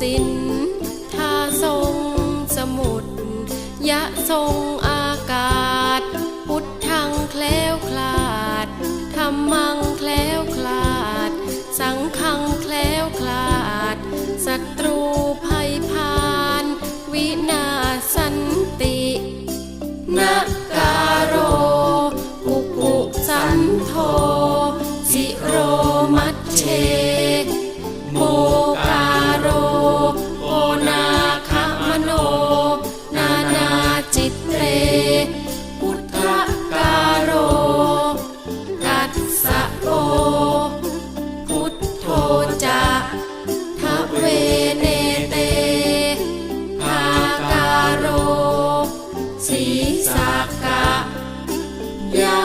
สินท่าทรงสมุดยะทรงอากาศ พุทธังแคล้วคลาดธรรมังแคล้วคลาด สังฆังแคล้วคลาดศัตรูภัยพาน วินาสันตินะการโรกุกุสันโทสิโรมัชเช สะโกพุทโธจะทะเวเนเตภาการโรสีสากะยะ